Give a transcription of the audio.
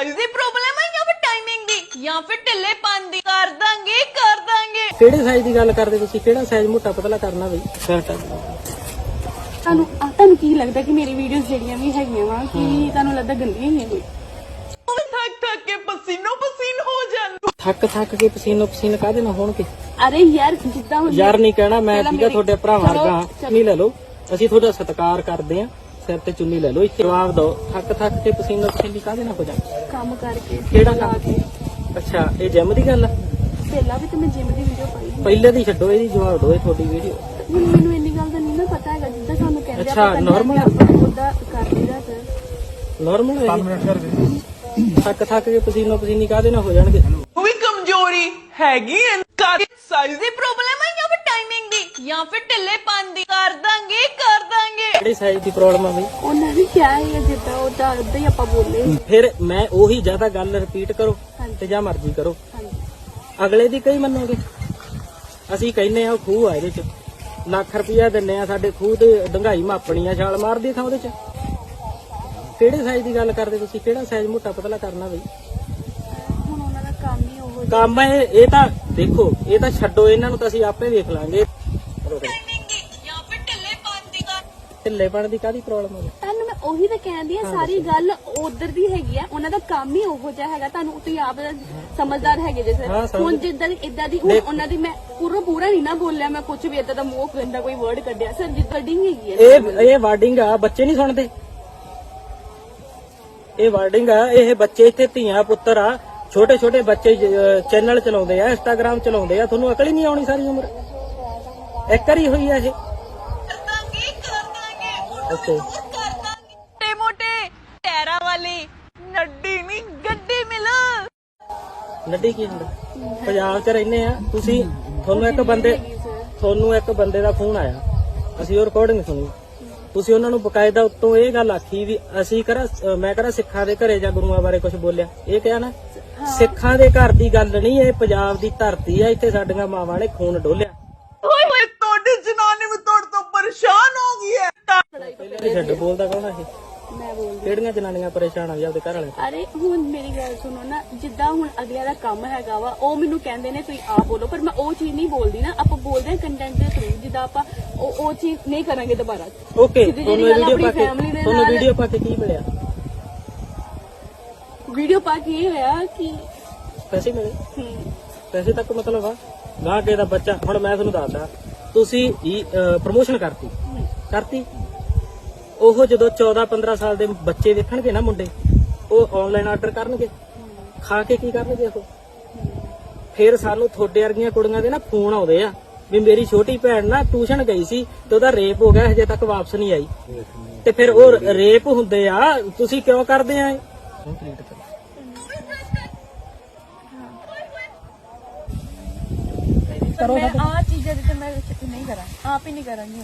Size ਦੀ problem ਹੈ ਜਾਂ ਫਿਰ ਟਾਈਮਿੰਗ ਦੀ? ਜਾਂ ਫਿਰ ਢਿੱਲੇ ਦੀ? ਕਰ ਦਾਂਗੇ ਕਰ ਦਾਂਗੇ। ਕਿਹੜੇ ਸਾਈਜ਼ ਦੀ ਗੱਲ ਕਰਦੇ ਤੁਸੀਂ? ਕਿਹੜਾ ਸਾਈਜ਼ ਮੋਟਾ ਪਤਲਾ ਕਰਨਾ ਬਈ? ਸ਼ਰਟ ਤੁਹਾਨੂੰ ਆ ਤੁਹਾਨੂੰ ਕੀ ਲੱਗਦਾ ਕਿ ਮੇਰੀ ਵੀਡੀਓਜ਼ ਜਿਹੜੀਆਂ ਵੀ ਹੈਗੀਆਂ ਵਾ ਕਿ ਤੁਹਾਨੂੰ ਲੱਗਦਾ ਗੰਦੀਆਂ ਹੀ ਕੋਈ ਉਹ ਵੀ ਥੱਕ ਥੱਕ ਕੇ ਪਸੀਨੋ ਪਸੀਨ ਹੋ ਜਾਂਦਾ। ਥੱਕ ਥੱਕ ਕੇ ਪਸੀਨੋ ਪਸੀਨ ਕਾਹਦੇ ਨਾਲ ਹੋਣਗੇ? ਅਰੇ ਯਾਰ ਜਿੱਦਾਂ ਹੁਣ ਯਾਰ ਨਹੀਂ ਕਹਿਣਾ ਮੈਂ ਪਹਿਲਾਂ ਠੀਕਾ ਮੇਰੀ- ਤੁਹਾਡੇ ਭਰਾ ਚਲੋ, ਵਰਗਾ ਚਲੋ। ਨਹੀਂ ਲੈ ਲਓ। ਅਸੀਂ ਤੁਹਾਡਾ ਸਤਿਕਾਰ ਕਰਦੇ ਆ ਸਿਰ ਤੇ ਚੁੰਨੀ ਲੈ ਲਓ ਇੱਥੇ ਜਵਾਬ ਦਿਓ। ਥੱਕ ਥੱਕ ਕੇ ਪਸੀਨੋ ਪਸੀਨੀ ਕਾਹਦੇ ਨਾਲ ਹੋ ਜਾ ਕੰਮ ਕਰਕੇ। ਕਿਹੜਾ ਲਾ ਕੰਮ? ਕੇ। ਅੱਛਾ ਇਹ ਜਿਮ ਦੀ ਗੱਲ ਆ? ਪਹਿਲਾਂ ਵੀ ਤੇ ਮੈਂ ਜਿਮ ਦੀ ਵੀਡੀਓ ਪਾਈ ਸੀ। ਪਹਿਲੇ ਦੀ ਛੱਡੋ ਇਹਦੀ ਜਵਾਬ ਦਿਓ ਇਹ ਤੁਹਾਡੀ ਵੀਡੀਓ ਹੁਣ ਮੈਨੂੰ ਇੰਨੀ ਗੱਲ ਦਾ ਨਹੀਂ ਨਾ ਪਤਾ ਹੈਗਾ ਜਿੱਦਾਂ ਸਾਨੂੰ ਕਹਿੰਦੇ ਅੱਛਾ, normal ਆ। ਉਹਦਾ ਕਰ ਲਈਦਾ ਸਰ ਨਾਰਮਲ ਹੈ 5 ਮਿੰਟ ਕਰ ਥੱਕ ਥੱਕ ਕੇ ਪਸੀਨੋ ਪਸੀਨੀ ਕਾਹਦੇ ਨਾਲ ਹੋ ਜਾਣਗੇ? ਉਹ ਵੀ ਕਮਜ਼ੋਰੀ ਹੈਗੀ ਐ ਕਰ ਸਾਈਜ਼ ਦੀ ਪ੍ਰੋਬਲਮ ਹੈ ਟਾਈਮਿੰਗ ਦੀ ਜਾਂ ਫਿਰ ਢਿੱਲੇ ਦੀ। ਕਰ ਦਾਂਗੇ ਕਰ ਦਾਂਗੇ। ਕਿਹੜੀ ਸਾਈਜ਼ ਦੀ ਪ੍ਰੋਬਲਮ ਆ ਬਈ? ਉਹਨਾਂ ਨੇ ਕਿਹਾ ਹੈ ਜਿੱਦਾਂ ਉਹਦਾ ਉਦਾਂ ਹੀ ਆਪਾਂ ਬੋਲੇ। ਫਿਰ ਮੈਂ ਉਹੀ ਜ਼ਿਆਦਾ ਗੱਲ ਰਿਪੀਟ ਕਰੋ। ਤੇ ਜਾਂ ਮਰਜ਼ੀ ਕਰੋ। ਹਾਂਜੀ। ਅਗਲੇ ਦੀ ਕਈ ਮੰਨੋਗੇ? ਅਸੀਂ ਕਹਿੰਨੇ ਆ ਉਹ ਖੂਹ ਆ ਇਹਦੇ ਚ। ਲੱਖ ਰੁਪਇਆ ਦਿੰਨੇ ਆ ਸਾਡੇ ਖੂਹ ਤੇ ਡੰਗਾਈ ਮਾਪਣੀ ਆ ਛਾਲ ਮਾਰਦੀ ਥਾਂ ਉਹਦੇ ਚ। ਕਿਹੜੇ ਸਾਈਜ਼ ਦੀ ਗੱਲ ਕਰਦੇ ਤੁਸੀਂ? ਕਿਹੜਾ ਸਾਈਜ਼ ਮੋਟਾ ਪਤਲਾ ਕਰਨਾ ਬਈ? ਕੰਮ ਇਹ ਇਹ ਤਾਂ ਦੇਖੋ ਇਹ ਤਾਂ ਛੱਡੋ ਇਹਨਾਂ ਨੂੰ ਤਾਂ ਅਸੀਂ ਆਪੇ ਵੇਖ ਲਾਂਗੇ। ਜਾਂ। ਫਿਰ ਢਿੱਲੇ ਦੀ ਕਰ ਢਿੱਲੇਪਣ ਦੀ ਕਾਦੀ ਪ੍ਰੋਬਲਮ ਹੈ ਤੁਹਾਨੂੰ ਮੈਂ ਉਹੀ ਤਾਂ ਕਹਿੰਦੀ ਆ ਸਾਰੀ ਗੱਲ ਉਧਰ ਦੀ ਹੈਗੀ ਆ ਉਹਨਾਂ ਦਾ ਕੰਮ ਹੀ ਉਹੋ ਜਿਹਾ ਹੈਗਾ ਤੁਹਾਨੂੰ ਤੁਸੀਂ ਆਪ ਸਮਝਦਾਰ ਹੈਗੇ ਜੇ ਹਾਂ, ਸਰ ਸਮਝ- ਹੁਣ ਜਿੱਦਾਂ ਦੀ ਇਦਾਂ ਦੀ ਹੁਣ ਉਹਨਾਂ ਦੀ ਮੈਂ ਪੂਰਾ ਪੂਰਾ ਨਹੀਂ ਨਾ ਬੋਲਿਆ ਮੈਂ ਕੁਝ ਵੀ ਇਦਾਂ ਦਾ ਮੂੰਹ ਗੰਦਾ ਕੋਈ ਵਰਡ ਕੱਢਿਆ। ਸਰ ਜਿੱਦਾਂ ਡਿੰਗ ਹੈਗੀ ਆ ਇਹ ਇਹ ਵਾਰਡਿੰਗ ਆ ਬੱਚੇ ਨਹੀਂ ਸੁਣਦੇ। ਇਹ ਵਾਰਡਿੰਗ ਆ ਇਹ ਬੱਚੇ ਇੱਥੇ ਧੀਆਂ ਪੁੱਤਰ ਆ ਛੋਟੇ ਛੋਟੇ ਬੱਚੇ ਚੈਨਲ ਚਲਾਉਂਦੇ ਆ ਇੰਸਟਾਗ੍ਰam ਚਲਾਉਂਦੇ ਆ ਤੁਹਾਨੂੰ ਅਕਲ ਹੀ ਨਹੀਂ ਆਉਣੀ ਸਾਰੀ ਉਮਰ। ਇੱਕ ਵਾਰੀ ਹੋਈ ਆ ਇਹ। ਓਕੇ। ਮੋਟੇ ਟੈਰਾ ਵਾਲੀ ਨੱਡੀ ਨਹੀਂ ਗੱਡੀ ਮਿਲ। ਨੱਡੀ ਕੀ ਹੁੰਦਾ? ਪੰਜਾਬ 'ਚ ਰਹਿੰਦੇ ਆ। ਤੁਸੀਂ ਤੁਹਾਨੂੰ ਇੱਕ ਬੰਦੇ ਤੁਹਾਨੂੰ ਇੱਕ ਬੰਦੇ ਦਾ ਫੋਨ ਆਇਆ। ਅਸੀਂ ਉਹ ਰਿਕਾਰਡਿੰਗ ਸੁਣੀ। ਤੁਸੀਂ ਉਹਨਾਂ ਨੂੰ ਬਕਾਇਦਾ ਉੱਤੋਂ ਇਹ ਗੱਲ ਆਖੀ ਵੀ ਅਸੀਂ ਕਰਾ ਮੈਂ ਕਰਾ ਸਿੱਖਾਂ ਦੇ ਘਰੇ ਜਾਂ ਗੁਰੂਆਂ ਬਾਰੇ ਕੁਝ ਬੋਲਿਆ। ਇਹ ਕਿਹਾ ਨਾ ਸਿੱਖਾਂ ਦੇ ਘਰ ਦੀ ਗੱਲ ਨਹੀਂ ਇਹ ਪੰਜਾਬ ਦੀ ਧਰਤੀ ਆ ਇੱਥੇ ਸਾਡੀਆਂ ਮਾਵਾਂ ਨੇ ਖੂਨ ਡੋਲਿਆ। ਓਏ ਹੋਏ ਤੁਹਾਡੀ ਜਨਾਨੀ ਵੀ ਤੁਹਾਡੇ ਤੋਂ ਪਰੇਸ਼ਾਨ ਹੋ ਗਈ ਹੈ। ਇਹ ਛੱਡ ਬੋਲਦਾ ਕੌਣ ਆ ਇਹ? ਮੈਂ ਕਿਹੜੀਆਂ ਜਨਾਨੀਆਂ ਪਰੇਸ਼ਾਨ ਆ ਜੀ ਆਪਦੇ ਘਰ ਵਾਲੇ? ਅਰੇ ਹੁਣ ਮੇਰੀ ਗੱਲ ਸੁਣੋ ਨਾ ਜਿੱਦਾਂ ਹੁਣ ਅਗਲਿਆਂ ਦਾ ਕੰਮ ਹੈਗਾ ਵਾ ਉਹ ਮੈਨੂੰ ਕਹਿੰਦੇ ਨੇ ਤੁਸੀਂ ਆਪ ਬੋਲੋ ਪਰ ਮੈਂ ਉਹ ਚੀਜ਼ ਨਹੀਂ ਬੋਲਦੀ ਨਾ। ਆਪਾਂ ਬੋਲਦੇ ਹਾਂ ਕੰਟੈਂਟ ਦੇ ਥਰੂ ਜਿੱਦਾਂ ਆਪਾਂ ਉਹ ਉਹ ਚੀਜ਼ ਨਹੀਂ ਕਰਾਂਗੇ ਦੁਬਾਰਾ। ਓਕੇ ਤੁਹਾਨੂੰ ਵੀਡੀਓ ਪਾ ਕੇ ਤੁਹਾਨੂੰ ਵੀਡੀਓ ਪਾ ਕੇ ਕੀ ਮਿਲਿਆ? ਵੀਡੀਓ ਪਾ ਕੇ ਇਹ ਹੋਇਆ ਕਿ ਪੈਸੇ ਮਿਲੇ? ਹਮ, ਪੈਸੇ ਤੱਕ ਮਤਲਬ ਆ? ਗਾਂ ਕੇ ਦਾ ਬੱਚਾ ਹੁਣ ਮੈਂ ਤੁਹਾਨੂੰ ਦੱਸਦਾ ਤੁਸੀਂ ਪ੍ਰੋਮੋਸ਼ਨ ਕਰਤੀ। ਕਰਤੀ? ਉਹ ਜਦੋਂ 14 15 ਸਾਲ ਦੇ ਬੱਚੇ ਵੇਖਣਗੇ ਨਾ ਮੁੰਡੇ ਉਹ ਆਨਲਾਈਨ ਆਰਡਰ ਕਰਨਗੇ। ਖਾ ਕੇ ਕੀ ਕਰਨਗੇ ਉਹ? ਫਿਰ ਸਾਨੂੰ ਥੋੜੇ ਵਰਗੀਆਂ ਕੁੜੀਆਂ ਦੇ ਨਾ ਫੋਨ ਆਉਂਦੇ ਆ ਵੀ ਮੇਰੀ ਛੋਟੀ ਭੈਣ ਨਾ ਟਿਊਸ਼ਨ ਗਈ ਸੀ ਤੇ ਉਹਦਾ ਰੇਪ ਹੋ ਗਿਆ ਹਜੇ ਤੱਕ ਵਾਪਸ ਨਹੀਂ ਆਈ। ਤੇ ਫਿਰ ਉਹ ਰੇਪ ਹੁੰਦੇ ਆ ਤੁਸੀਂ ਕਿਉਂ ਕਰਦੇ ਆ ਇਹ? ਮੈਂ ਆ ਚੀਜ਼ਾਂ ਦੇ ਤੇ ਮੈਂ ਨਹੀਂ ਕਰਾਂ ਆਪ ਹੀ ਨਹੀਂ ਕਰਾਂਗੀ।